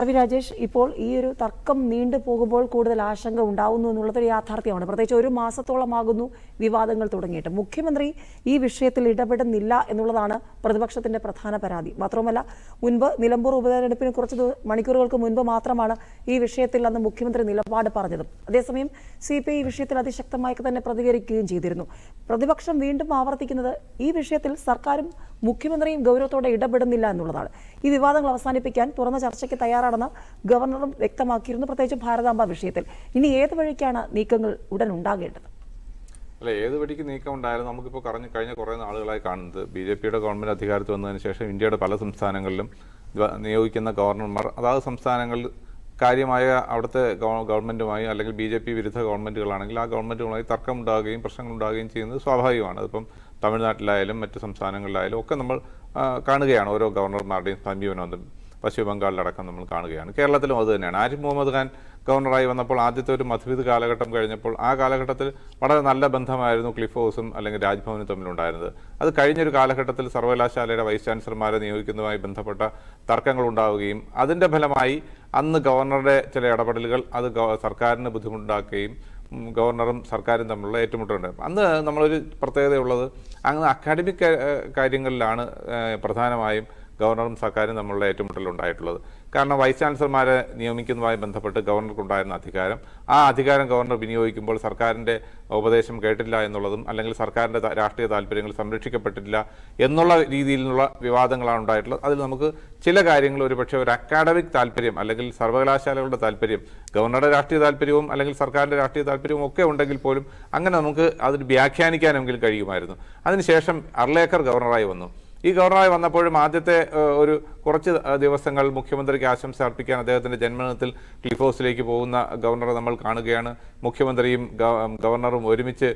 രവി രാജേഷ് ഇപ്പോൾ ഈ ഒരു തർക്കം നീണ്ടു പോകുമ്പോൾ കൂടുതൽ ആശങ്ക ഉണ്ടാവുന്നു എന്നുള്ളത് യാഥാർത്ഥ്യമാണ്. പ്രത്യേകിച്ച് ഒരു മാസത്തോളമാകുന്നു വിവാദങ്ങൾ തുടങ്ങിയിട്ട്. മുഖ്യമന്ത്രി ഈ വിഷയത്തിൽ ഇടപെടുന്നില്ല എന്നുള്ളതാണ് പ്രതിപക്ഷത്തിന്റെ പ്രധാന പരാതി. മാത്രമല്ല മുൻപ് നിലമ്പൂർ ഉപതെരഞ്ഞെടുപ്പിന് കുറച്ച് മണിക്കൂറുകൾക്ക് മുൻപ് മാത്രമാണ് ഈ വിഷയത്തിൽ അന്ന് മുഖ്യമന്ത്രി നിലപാട് പറഞ്ഞതും. അതേസമയം സി പി ഐ വിഷയത്തിൽ അതിശക്തമായി തന്നെ പ്രതികരിക്കുകയും ചെയ്തിരുന്നു. പ്രതിപക്ഷം വീണ്ടും ആവർത്തിക്കുന്നത് ഈ വിഷയത്തിൽ സർക്കാരും മുഖ്യമന്ത്രിയും ഗൗരവത്തോടെ ഇടപെടുന്നില്ല എന്നുള്ളതാണ്. ഈ വിവാദങ്ങൾ അവസാനിപ്പിക്കാൻ തുറന്ന ചർച്ചയ്ക്ക് തയ്യാറാണെന്ന് ഗവർണറും വ്യക്തമാക്കിയിരുന്നു. പ്രത്യേകിച്ച് ഭാരതാംബ വിഷയത്തിൽ. ഇനി ഏത് വഴിക്കാണ് നീക്കങ്ങൾ ഉടൻ ഉണ്ടാകേണ്ടത്? അല്ല ഏത് വഴിക്ക് നീക്കം ഉണ്ടായാലും നമുക്കിപ്പോൾ കറഞ്ഞ് കഴിഞ്ഞ കുറേ നാളുകളായി കാണുന്നത് ബി ജെ പിയുടെ ഗവൺമെന്റ് അധികാരത്തിൽ വന്നതിന് ശേഷം ഇന്ത്യയുടെ പല സംസ്ഥാനങ്ങളിലും നിയോഗിക്കുന്ന ഗവർണർമാർ അതാത് സംസ്ഥാനങ്ങളിൽ കാര്യമായ അവിടുത്തെ ഗവ- ഗവൺമെന്റുമായി അല്ലെങ്കിൽ ബി ജെ പി വിരുദ്ധ ഗവൺമെന്റുകളാണെങ്കിൽ ആ ഗവൺമെന്റുകളുമായി തർക്കം ഉണ്ടാകുകയും പ്രശ്നങ്ങൾ ഉണ്ടാകുകയും ചെയ്യുന്നത് സ്വാഭാവികമാണ്. അതിപ്പം തമിഴ്നാട്ടിലായാലും മറ്റ് സംസ്ഥാനങ്ങളിലായാലും ഒക്കെ നമ്മൾ കാണുകയാണ് ഓരോ ഗവർണർമാരുടെയും സമീപനം പശ്ചിമ ബംഗാളിലടക്കം നമ്മൾ കാണുകയാണ്. കേരളത്തിലും അത് തന്നെയാണ്. ആരിഫ് മുഹമ്മദ് ഖാൻ ഗവർണറായി വന്നപ്പോൾ ആദ്യത്തെ ഒരു മധുവിധ കാലഘട്ടം കഴിഞ്ഞപ്പോൾ ആ കാലഘട്ടത്തിൽ വളരെ നല്ല ബന്ധമായിരുന്നു ക്ലിഫ് ഹൗസും അല്ലെങ്കിൽ രാജ്ഭവനും തമ്മിലുണ്ടായിരുന്നത്. അത് കഴിഞ്ഞൊരു കാലഘട്ടത്തിൽ സർവകലാശാലയുടെ വൈസ് ചാൻസലർമാരെ നിയോഗിക്കുന്നതുമായി ബന്ധപ്പെട്ട തർക്കങ്ങൾ ഉണ്ടാവുകയും അതിന്റെ ഫലമായി അന്ന് ഗവർണറുടെ ചില ഇടപെടലുകൾ അത് സർക്കാരിന് ബുദ്ധിമുട്ടുണ്ടാക്കുകയും ഗവർണറും സർക്കാരും തമ്മിലുള്ള ഏറ്റുമുട്ടുണ്ട് അന്ന് നമ്മളൊരു പ്രത്യേകതയുള്ളത് അങ്ങ് അക്കാഡമിക് കാര്യങ്ങളിലാണ് പ്രധാനമായും ഗവർണറും സർക്കാരും തമ്മിലുള്ള ഏറ്റുമുട്ടലുണ്ടായിട്ടുള്ളത്. കാരണം വൈസ് ചാൻസലർമാരെ നിയമിക്കുന്നതുമായി ബന്ധപ്പെട്ട് ഗവർണർക്കുണ്ടായിരുന്ന അധികാരം ആ അധികാരം ഗവർണർ വിനിയോഗിക്കുമ്പോൾ സർക്കാരിന്റെ ഉപദേശം കേട്ടില്ല എന്നുള്ളതും അല്ലെങ്കിൽ സർക്കാരിന്റെ രാഷ്ട്രീയ താല്പര്യങ്ങൾ സംരക്ഷിക്കപ്പെട്ടില്ല എന്നുള്ള രീതിയിലുള്ള വിവാദങ്ങളാണ് ഉണ്ടായിട്ടുള്ളത്. അതിൽ നമുക്ക് ചില കാര്യങ്ങൾ ഒരുപക്ഷെ ഒരു അക്കാഡമിക് താല്പര്യം അല്ലെങ്കിൽ സർവകലാശാലകളുടെ താല്പര്യം ഗവർണറുടെ രാഷ്ട്രീയ താല്പര്യവും അല്ലെങ്കിൽ സർക്കാരിന്റെ രാഷ്ട്രീയ താല്പര്യവും ഒക്കെ ഉണ്ടെങ്കിൽ പോലും അങ്ങനെ നമുക്ക് അതിന് വ്യാഖ്യാനിക്കാനെങ്കിലും കഴിയുമായിരുന്നു. അതിനുശേഷം അർലേക്കർ ഗവർണറായി വന്നു. ഈ ഗവർണറായി വന്നപ്പോഴും ആദ്യത്തെ ഒരു കുറച്ച് ദിവസങ്ങൾ മുഖ്യമന്ത്രിക്ക് ആശംസ അർപ്പിക്കാൻ അദ്ദേഹത്തിന്റെ ജന്മദിനത്തിൽ ക്ലിഫ് ഹൗസിലേക്ക് പോകുന്ന ഗവർണറെ നമ്മൾ കാണുകയാണ്. മുഖ്യമന്ത്രിയും ഗവർണറും ഒരുമിച്ച്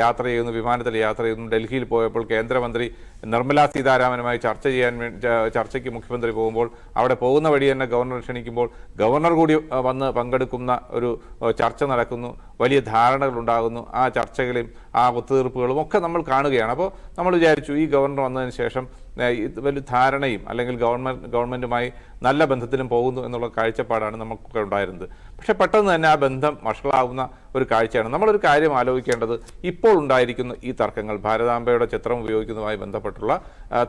യാത്ര ചെയ്യുന്നു വിമാനത്തിൽ യാത്ര ചെയ്യുന്നു. ഡൽഹിയിൽ പോയപ്പോൾ കേന്ദ്രമന്ത്രി നിർമ്മലാ സീതാരാമനുമായി ചർച്ച ചെയ്യാൻ ചർച്ചയ്ക്ക് മുഖ്യമന്ത്രി പോകുമ്പോൾ അവിടെ പോകുന്ന വഴി തന്നെ ഗവർണർ ക്ഷണിക്കുമ്പോൾ ഗവർണർ കൂടി വന്ന് പങ്കെടുക്കുന്ന ഒരു ചർച്ച നടക്കുന്നു. വലിയ ധാരണകൾ ഉണ്ടാകുന്നു ആ ചർച്ചകളും ആ ഒത്തുതീർപ്പുകളും ഒക്കെ നമ്മൾ കാണുകയാണ്. അപ്പോൾ നമ്മൾ വിചാരിച്ചു ഈ ഗവർണർ വന്നതിന് ശേഷം വലിയ ധാരണയും അല്ലെങ്കിൽ ഗവൺമെന്റ് ഗവൺമെന്റുമായി നല്ല ബന്ധത്തിലും പോകുന്നു എന്നുള്ള കാഴ്ചപ്പാടാണ് നമുക്കൊക്കെ ഉണ്ടായിരുന്നത്. പക്ഷേ പെട്ടെന്ന് തന്നെ ആ ബന്ധം വഷളാവുന്ന ഒരു കാഴ്ചയാണ്. നമ്മളൊരു കാര്യം ആലോചിക്കേണ്ടത് ഇപ്പോൾ ഉണ്ടായിരിക്കുന്ന ഈ തർക്കങ്ങൾ ഭാരതാംബയുടെ ചിത്രം ഉപയോഗിക്കുന്നതുമായി ബന്ധപ്പെട്ടുള്ള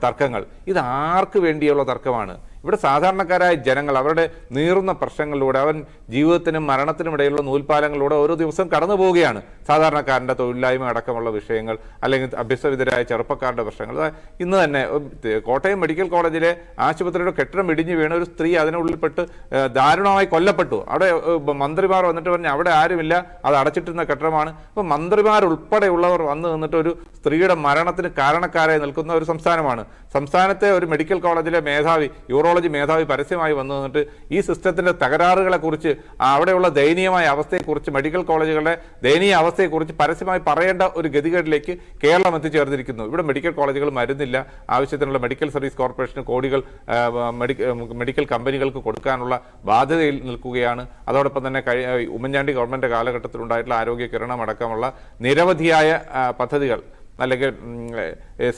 തർക്കങ്ങൾ ഇത് ആർക്ക് വേണ്ടിയുള്ള തർക്കമാണ്? ഇവിടെ സാധാരണക്കാരായ ജനങ്ങൾ അവരുടെ നീറുന്ന പ്രശ്നങ്ങളിലൂടെ അവൻ ജീവിതത്തിനും മരണത്തിനും ഇടയിലുള്ള നൂൽപ്പാലങ്ങളിലൂടെ ഓരോ ദിവസം കടന്നു പോവുകയാണ്. സാധാരണക്കാരന്റെ തൊഴിലില്ലായ്മ അടക്കമുള്ള വിഷയങ്ങൾ അല്ലെങ്കിൽ അഭ്യസവിധരായ ചെറുപ്പക്കാരുടെ പ്രശ്നങ്ങൾ. ഇന്ന് തന്നെ കോട്ടയം മെഡിക്കൽ കോളേജിലെ ആശുപത്രിയുടെ കെട്ടിടം ഇടിഞ്ഞു വീണ ഒരു സ്ത്രീ അതിനുള്ളിൽപ്പെട്ട് ദാരുണമായി കൊല്ലപ്പെട്ടു. അവിടെ മന്ത്രിമാർ വന്നിട്ട് പറഞ്ഞു അവിടെ ആരുമില്ല അത് അടച്ചിട്ടിരുന്ന കെട്ടിടമാണ്. അപ്പോൾ മന്ത്രിമാരുൾപ്പെടെയുള്ളവർ വന്ന് നിന്നിട്ട് ഒരു സ്ത്രീയുടെ മരണത്തിന് കാരണക്കാരായി നിൽക്കുന്ന ഒരു സംസ്ഥാനമാണ്. സംസ്ഥാനത്തെ ഒരു മെഡിക്കൽ കോളേജിലെ മേധാവി യൂറോളജി മേധാവി പരസ്യമായി വന്നു നിന്നിട്ട് ഈ സിസ്റ്റത്തിന്റെ തകരാറുകളെ കുറിച്ച് അവിടെയുള്ള ദയനീയമായ അവസ്ഥയെക്കുറിച്ച് മെഡിക്കൽ കോളേജുകളുടെ ദയനീയ അവസ്ഥയെക്കുറിച്ച് പരസ്യമായി പറയേണ്ട ഒരു ഗതികേടിലേക്ക് കേരളം എത്തിച്ചേർന്നിരിക്കുന്നു. ഇവിടെ മെഡിക്കൽ കോളേജുകൾ മരുന്നില്ല. ആവശ്യത്തിനുള്ള മെഡിക്കൽ സർവീസ് കോർപ്പറേഷന് കോടികൾ മെഡിക്കൽ കമ്പനികൾക്ക് കൊടുക്കാനുള്ള ബാധ്യതയിൽ നിൽക്കുകയാണ്. അതോടൊപ്പം തന്നെ കഴി ഉമ്മൻചാണ്ടി ഗവൺമെന്റ് കാലഘട്ടത്തിലുണ്ടായിട്ടുള്ള ആരോഗ്യ കിരണം അടക്കമുള്ള നിരവധിയായ പദ്ധതികൾ അല്ലെങ്കിൽ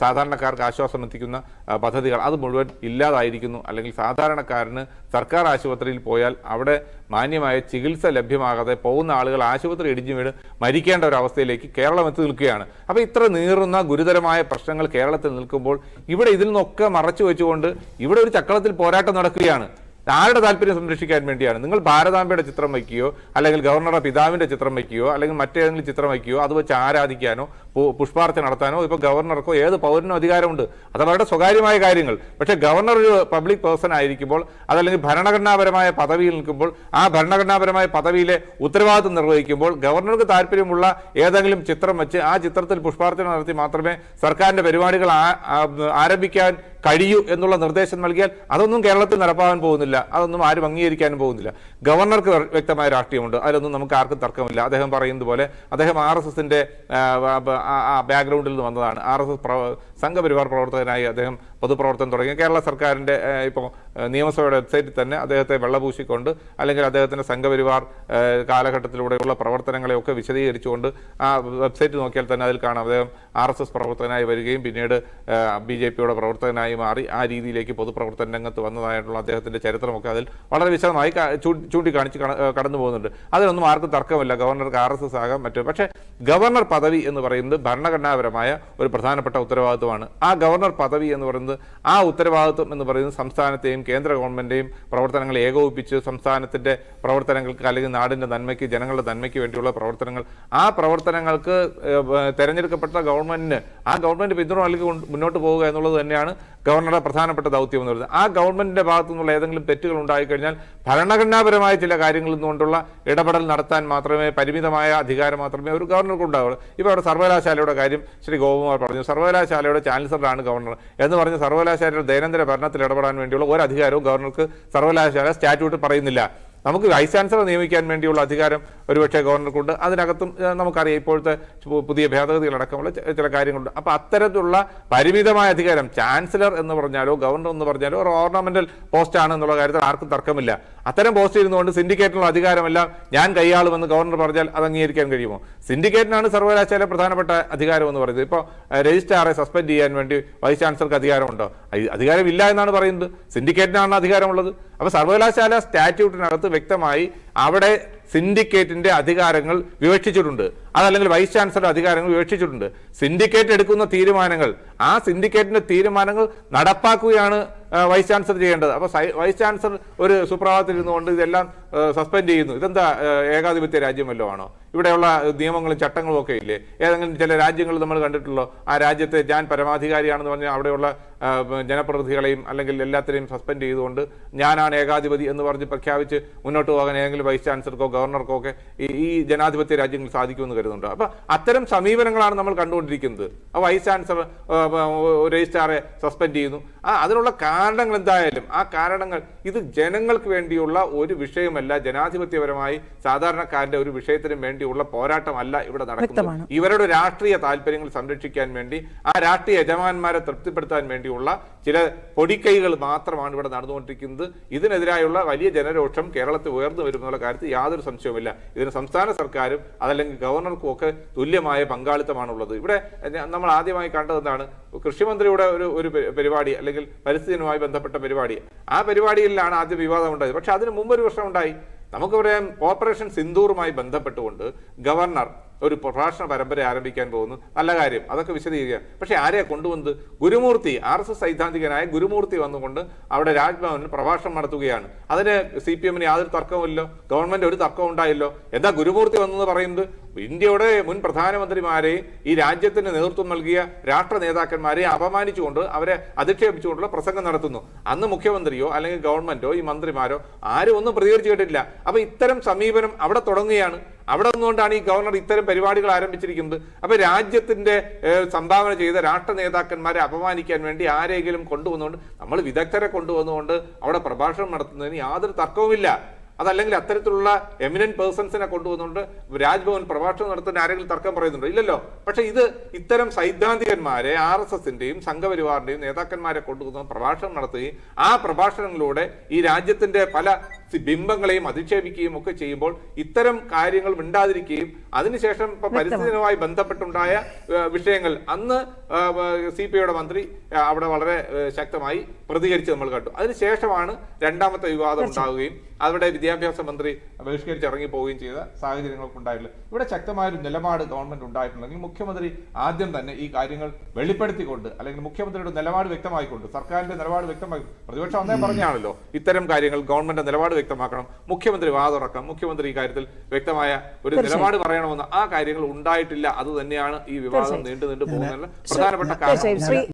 സാധാരണക്കാർക്ക് ആശ്വാസം എത്തിക്കുന്ന പദ്ധതികൾ അത് മുഴുവൻ ഇല്ലാതായിരിക്കുന്നു. അല്ലെങ്കിൽ സാധാരണക്കാരന് സർക്കാർ ആശുപത്രിയിൽ പോയാൽ അവിടെ മാന്യമായ ചികിത്സ ലഭ്യമാകാതെ പോകുന്ന ആളുകൾ ആശുപത്രി ഇടിഞ്ഞു വീണ് മരിക്കേണ്ട ഒരു അവസ്ഥയിലേക്ക് കേരളം എത്തി നിൽക്കുകയാണ്. അപ്പോൾ ഇത്ര നീറുന്ന ഗുരുതരമായ പ്രശ്നങ്ങൾ കേരളത്തിൽ നിൽക്കുമ്പോൾ ഇവിടെ ഇതിൽ നിന്നൊക്കെ മറച്ചു വെച്ചുകൊണ്ട് ഇവിടെ ഒരു ചക്രത്തിൽ പോരാട്ടം നടക്കുകയാണ്. ആരുടെ താല്പര്യം സംരക്ഷിക്കാൻ വേണ്ടിയാണ്? നിങ്ങൾ ഭാരതാംബയുടെ ചിത്രം വയ്ക്കുകയോ അല്ലെങ്കിൽ ഗവർണറുടെ പിതാവിന്റെ ചിത്രം വയ്ക്കുകയോ അല്ലെങ്കിൽ മറ്റേതെങ്കിലും ചിത്രം വയ്ക്കുകയോ അത് വെച്ച് ആരാധിക്കാനോ പുഷ്പാർച്ച നടത്താനോ ഇപ്പോൾ ഗവർണർക്കോ ഏത് പൗരനോ അധികാരമുണ്ട്? അത് അവരുടെ സ്വകാര്യമായ കാര്യങ്ങൾ. പക്ഷേ ഗവർണർ ഒരു പബ്ലിക് പേഴ്സൺ ആയിരിക്കുമ്പോൾ അതല്ലെങ്കിൽ ഭരണഘടനാപരമായ പദവിയിൽ നിൽക്കുമ്പോൾ ആ ഭരണഘടനാപരമായ പദവിയിലെ ഉത്തരവാദിത്വം നിർവഹിക്കുമ്പോൾ ഗവർണർക്ക് താല്പര്യമുള്ള ഏതെങ്കിലും ചിത്രം വെച്ച് ആ ചിത്രത്തിൽ പുഷ്പാർച്ചന നടത്തി മാത്രമേ സർക്കാരിന്റെ പരിപാടികൾ ആരംഭിക്കാൻ കഴിയൂ എന്നുള്ള നിർദ്ദേശം നൽകിയാൽ അതൊന്നും കേരളത്തിൽ നടപ്പാകാൻ പോകുന്നില്ല. അതൊന്നും ആരും അംഗീകരിക്കാനും പോകുന്നില്ല. ഗവർണർക്ക് വ്യക്തമായ രാഷ്ട്രീയമുണ്ട്. അതിലൊന്നും നമുക്ക് ആർക്കും തർക്കമില്ല. അദ്ദേഹം പറയുന്നത് പോലെ അദ്ദേഹം ആർ എസ് എസിന്റെ ബാക്ക്ഗ്രൗണ്ടിൽ നിന്ന് വന്നതാണ്. ആർ എസ് എസ് സംഘപരിവാർ പ്രവർത്തകനായി അദ്ദേഹം പൊതുപ്രവർത്തനം തുടങ്ങി. കേരള സർക്കാരിന്റെ ഇപ്പോൾ നിയമസഭയുടെ വെബ്സൈറ്റിൽ തന്നെ അദ്ദേഹത്തെ വെള്ളപൂശിക്കൊണ്ട് അല്ലെങ്കിൽ അദ്ദേഹത്തിന്റെ സംഘപരിവാർ കാലഘട്ടത്തിലൂടെയുള്ള പ്രവർത്തനങ്ങളെയൊക്കെ വിശദീകരിച്ചുകൊണ്ട് ആ വെബ്സൈറ്റ് നോക്കിയാൽ തന്നെ അതിൽ കാണാം. അദ്ദേഹം ആർ എസ് എസ് പ്രവർത്തകനായി വരികയും പിന്നീട് ബി ജെ പിയുടെ പ്രവർത്തകനായി മാറി ആ രീതിയിലേക്ക് പൊതുപ്രവർത്തന രംഗത്ത് വന്നതായിട്ടുള്ള അദ്ദേഹത്തിന്റെ ചരിത്രമൊക്കെ അതിൽ വളരെ വിശദമായി ചൂണ്ടിക്കാണിച്ച് കടന്നു പോകുന്നുണ്ട് അതിനൊന്നും ആർക്കും തർക്കമില്ല. ഗവർണർക്ക് ആർ എസ് എസ് ആകാം മറ്റു. പക്ഷേ ഗവർണർ പദവി എന്ന് പറയുന്നത് ഭരണഘടനാപരമായ ഒരു പ്രധാനപ്പെട്ട ഉത്തരവാദിത്വമാണ്. ആ ഗവർണർ പദവി എന്ന് പറയുന്നത് ആ ഉത്തരവാദിത്വം എന്ന് പറയുന്നത് സംസ്ഥാനത്തെയും കേന്ദ്ര ഗവൺമെന്റെയും പ്രവർത്തനങ്ങൾ ഏകോപിപ്പിച്ച് സംസ്ഥാനത്തിന്റെ പ്രവർത്തനങ്ങൾക്ക് അല്ലെങ്കിൽ നാടിന്റെ നന്മയ്ക്ക് ജനങ്ങളുടെ നന്മയ്ക്ക് വേണ്ടിയുള്ള പ്രവർത്തനങ്ങൾ. ആ പ്രവർത്തനങ്ങൾക്ക് തിരഞ്ഞെടുക്കപ്പെട്ട ഗവൺമെന്റിന് ആ ഗവൺമെന്റ് പിന്തുണ നൽകി മുന്നോട്ട് പോവുക എന്നുള്ളത് തന്നെയാണ് ഗവർണറുടെ പ്രധാനപ്പെട്ട ദൗത്യം എന്ന് പറയുന്നത്. ആ ഗവൺമെന്റിന്റെ ഭാഗത്തു നിന്നുള്ള ഏതെങ്കിലും തെറ്റുകൾ ഉണ്ടായിക്കഴിഞ്ഞാൽ ഭരണഘടനാപരമായ ചില കാര്യങ്ങളിൽ നിന്നുകൊണ്ടുള്ള ഇടപെടൽ നടത്താൻ മാത്രമേ പരിമിതമായ അധികാരം മാത്രമേ ഒരു ഗവർണർക്ക് ഉണ്ടാവുള്ളൂ. ഇപ്പോൾ അവിടെ സർവകലാശാലയുടെ കാര്യം ശ്രീ ഗോപകുമാർ പറഞ്ഞു. സർവകലാശാലയുടെ ചാൻസലറാണ് ഗവർണർ എന്ന് പറഞ്ഞ് സർവകലാശാലയുടെ ദൈനംദിന ഭരണത്തിൽ ഇടപെടാൻ വേണ്ടിയുള്ള ഒരു അധികാരവും ഗവർണർക്ക് സർവകലാശാല സ്റ്റാറ്റ്യൂട്ട് പറയുന്നില്ല. നമുക്ക് വൈസ് ചാൻസലർ നിയമിക്കാൻ വേണ്ടിയുള്ള അധികാരം ഒരുപക്ഷെ ഗവർണർക്കുണ്ട്. അതിനകത്തും നമുക്കറിയാം ഇപ്പോഴത്തെ പുതിയ ഭേദഗതികളടക്കമുള്ള ചില കാര്യങ്ങളുണ്ട്. അപ്പോൾ അത്തരത്തിലുള്ള പരിമിതമായ അധികാരം ചാൻസലർ എന്ന് പറഞ്ഞാലോ ഗവർണർ എന്ന് പറഞ്ഞാലോ ഒരു ഓർണമെന്റൽ പോസ്റ്റ് ആണ് എന്നുള്ള കാര്യത്തിൽ ആർക്കും തർക്കമില്ല. അത്തരം പോസ്റ്റ് ഇരുന്നുകൊണ്ട് സിൻഡിക്കേറ്റിനുള്ള അധികാരമെല്ലാം ഞാൻ കൈയാളുമെന്ന് ഗവർണർ പറഞ്ഞാൽ അത് അംഗീകരിക്കാൻ കഴിയുമോ? സിൻഡിക്കേറ്റിനാണ് സർവകലാശാല പ്രധാനപ്പെട്ട അധികാരം എന്ന് പറയുന്നത് ഇപ്പോൾ രജിസ്ട്രാറെ സസ്പെൻഡ് ചെയ്യാൻ വേണ്ടി വൈസ് ചാൻസലർക്ക് അധികാരമുണ്ടോ? അധികാരമില്ല എന്നാണ് പറയുന്നത്. സിൻഡിക്കേറ്റിനാണ് അധികാരമുള്ളത്. അപ്പോൾ സർവകലാശാല സ്റ്റാറ്റ്യൂട്ടിനകത്ത് വ്യക്തമായി അവിടെ സിൻഡിക്കേറ്റിന്റെ അധികാരങ്ങൾ വിവക്ഷിച്ചിട്ടുണ്ട്. അതല്ലെങ്കിൽ വൈസ് ചാൻസലർ അധികാരങ്ങൾ വിവക്ഷിച്ചിട്ടുണ്ട്. സിൻഡിക്കേറ്റ് എടുക്കുന്ന തീരുമാനങ്ങൾ ആ സിൻഡിക്കേറ്റിന്റെ തീരുമാനങ്ങൾ നടപ്പാക്കുകയാണ് വൈസ് ചാൻസലർ ചെയ്യേണ്ടത് അപ്പോൾ വൈസ് ചാൻസലർ ഒരു സുപ്രഭാതത്തിൽ ഇരുന്നുകൊണ്ട് ഇതെല്ലാം സസ്പെൻഡ് ചെയ്യുന്നു ഇതെന്താ ഏകാധിപത്യ രാജ്യം വല്ലതും ആണോ ഇവിടെയുള്ള നിയമങ്ങളും ചട്ടങ്ങളും ഒക്കെ ഇല്ലേ ഏതെങ്കിലും ചില രാജ്യങ്ങൾ നമ്മൾ കണ്ടിട്ടുള്ളോ ആ രാജ്യത്തെ ഞാൻ പരമാധികാരിയാണെന്ന് പറഞ്ഞാൽ അവിടെയുള്ള ജനപ്രതിനിധികളെയും അല്ലെങ്കിൽ എല്ലാത്തിനെയും സസ്പെൻഡ് ചെയ്തുകൊണ്ട് ഞാനാണ് ഏകാധിപതി എന്ന് പറഞ്ഞ് പ്രഖ്യാപിച്ച് മുന്നോട്ട് പോകാൻ ഏതെങ്കിലും വൈസ് ചാൻസലർക്കോ ഗവർണർക്കോ ഒക്കെ ഈ ജനാധിപത്യ രാജ്യങ്ങൾ സാധിക്കുമെന്ന് കരുതുന്നുണ്ട് അപ്പൊ അത്തരം സമീപനങ്ങളാണ് നമ്മൾ കണ്ടുകൊണ്ടിരിക്കുന്നത് ആ വൈസ് ചാൻസലർ രജിസ്ട്രാറെ സസ്പെൻഡ് ചെയ്യുന്നു ആ അതിനുള്ള കാരണങ്ങൾ എന്തായാലും ആ കാരണങ്ങൾ ഇത് ജനങ്ങൾക്ക് വേണ്ടിയുള്ള ഒരു വിഷയമല്ല. ജനാധിപത്യപരമായി സാധാരണക്കാരന്റെ ഒരു വിഷയത്തിനും വേണ്ടിയുള്ള പോരാട്ടമല്ല ഇവിടെ നടക്കുന്നത്. ഇവരുടെ രാഷ്ട്രീയ താല്പര്യങ്ങൾ സംരക്ഷിക്കാൻ വേണ്ടി ആ രാഷ്ട്രീയ യജമാന്മാരെ തൃപ്തിപ്പെടുത്താൻ വേണ്ടിയുള്ള ചില പൊടിക്കൈകൾ മാത്രമാണ് ഇവിടെ നടന്നുകൊണ്ടിരിക്കുന്നത്. ഇതിനെതിരായുള്ള വലിയ ജനരോഷം കേരളത്തിൽ ഉയർന്നു വരുമെന്നുള്ള കാര്യത്തിൽ യാതൊരു സംശയവുമില്ല. ഇതിന് സംസ്ഥാന സർക്കാരും അതല്ലെങ്കിൽ ഗവർണർക്കും ഒക്കെ തുല്യമായ പങ്കാളിത്തമാണുള്ളത്. ഇവിടെ നമ്മൾ ആദ്യമായി കണ്ടതെന്താണ് കൃഷിമന്ത്രിയുടെ ഒരു ഒരു പരി- പരിപാടി അല്ലെങ്കിൽ പരിസ്ഥിതിയുമായി ബന്ധപ്പെട്ട പരിപാടി. ആ പരിപാടിയിലാണ് ആദ്യ വിവാദം ഉണ്ടായത്. പക്ഷെ അതിന് മുമ്പ് ഒരു പ്രശ്നം ഉണ്ടായി. നമുക്ക് പറയാം ഓപ്പറേഷൻ സിന്ദൂറുമായി ബന്ധപ്പെട്ടുകൊണ്ട് ഗവർണർ ഒരു പ്രഭാഷണ പരമ്പര ആരംഭിക്കാൻ പോകുന്നു. നല്ല കാര്യം അതൊക്കെ വിശദീകരിക്കുക പക്ഷേ ആരെ കൊണ്ടുവന്നത്? ഗുരുമൂർത്തി ആർ എസ് എസ് സൈദ്ധാന്തികനായ ഗുരുമൂർത്തി വന്നുകൊണ്ട് അവിടെ രാജ്ഭവനിൽ പ്രഭാഷണം നടത്തുകയാണ്. അതിന് സി പി എമ്മിന് യാതൊരു തർക്കവുമില്ലോ? ഗവൺമെന്റ് ഒരു തർക്കവും ഉണ്ടായില്ലോ? എന്താ ഗുരുമൂർത്തി വന്നെന്ന് പറയുന്നത്? ഇന്ത്യയുടെ മുൻ പ്രധാനമന്ത്രിമാരെ ഈ രാജ്യത്തിന് നേതൃത്വം നൽകിയ രാഷ്ട്ര നേതാക്കന്മാരെ അപമാനിച്ചുകൊണ്ട് അവരെ അധിക്ഷേപിച്ചുകൊണ്ടുള്ള പ്രസംഗം നടത്തുന്നു. അന്ന് മുഖ്യമന്ത്രിയോ അല്ലെങ്കിൽ ഗവൺമെന്റോ ഈ മന്ത്രിമാരോ ആരും ഒന്നും പ്രതികരിച്ചു കേട്ടിട്ടില്ല അപ്പൊ ഇത്തരം സമീപനം അവിടെ തുടങ്ങുകയാണ്. അവിടെ നിന്നുകൊണ്ടാണ് ഈ ഗവർണർ ഇത്തരം പരിപാടികൾ ആരംഭിച്ചിരിക്കുന്നത്. അപ്പൊ രാജ്യത്തിന്റെ സംഭാവന ചെയ്ത രാഷ്ട്ര നേതാക്കന്മാരെ അപമാനിക്കാൻ വേണ്ടി ആരെങ്കിലും കൊണ്ടുവന്നുകൊണ്ട് നമ്മൾ വിദഗ്ധരെ കൊണ്ടുവന്നുകൊണ്ട് അവിടെ പ്രഭാഷണം നടത്തുന്നതിന് യാതൊരു തർക്കവുമില്ല. അതല്ലെങ്കിൽ അത്തരത്തിലുള്ള എമിനന്റ് പേഴ്സൺസിനെ കൊണ്ടുവന്നുകൊണ്ട് രാജ്ഭവൻ പ്രഭാഷണം നടത്തുന്ന ആരെങ്കിലും തർക്കം പറയുന്നുണ്ടോ? ഇല്ലല്ലോ. പക്ഷെ ഇത് ഇത്തരം സൈദ്ധാന്തികന്മാരെ ആർ എസ് എസിന്റെയും സംഘപരിവാറിന്റെയും നേതാക്കന്മാരെ കൊണ്ടുവന്ന് പ്രഭാഷണം നടത്തുകയും ആ പ്രഭാഷണങ്ങളിലൂടെ ഈ രാജ്യത്തിന്റെ പല ബിംബങ്ങളെയും അധിക്ഷേപിക്കുകയും ഒക്കെ ചെയ്യുമ്പോൾ ഇത്തരം കാര്യങ്ങൾ മിണ്ടാതിരിക്കുകയും അതിനുശേഷം ഇപ്പൊ പരിസ്ഥിതിയുമായി ബന്ധപ്പെട്ടുണ്ടായ വിഷയങ്ങൾ അന്ന് സി പി ഐയുടെ മന്ത്രി അവിടെ വളരെ ശക്തമായി പ്രതികരിച്ച് നമ്മൾ കണ്ടു. അതിനുശേഷമാണ് രണ്ടാമത്തെ വിവാദം ഉണ്ടാവുകയും അവിടെ വിദ്യാഭ്യാസ മന്ത്രി ബഹിഷ്കരിച്ച് ഇറങ്ങി പോവുകയും ചെയ്ത സാഹചര്യങ്ങളൊക്കെ ഉണ്ടായിട്ടുള്ളത്. ഇവിടെ ശക്തമായ ഒരു നിലപാട് ഗവൺമെന്റ് ഉണ്ടായിട്ടുണ്ടെങ്കിൽ മുഖ്യമന്ത്രി ആദ്യം തന്നെ ഈ കാര്യങ്ങൾ വെളിപ്പെടുത്തിക്കൊണ്ട് അല്ലെങ്കിൽ മുഖ്യമന്ത്രിയുടെ നിലപാട് വ്യക്തമായിക്കൊണ്ട് സർക്കാരിന്റെ നിലപാട് വ്യക്തമായി പ്രതിപക്ഷം അന്നേ പറഞ്ഞാണല്ലോ ഇത്തരം കാര്യങ്ങൾ ഗവൺമെന്റ് നിലപാട് വ്യക്തമാക്കണം. മുഖ്യമന്ത്രി വാതുറക്കണം മുഖ്യമന്ത്രി ഇക്കാര്യത്തിൽ കാര്യത്തിൽ വ്യക്തമായ ഒരു നിലപാട് പറയണമെന്ന് ആ കാര്യങ്ങൾ ഉണ്ടായിട്ടില്ല. അത് തന്നെയാണ് ഈ വിവാദം നീണ്ടു നീണ്ടു പോകുന്നതിന് പ്രധാനപ്പെട്ട കാരണം.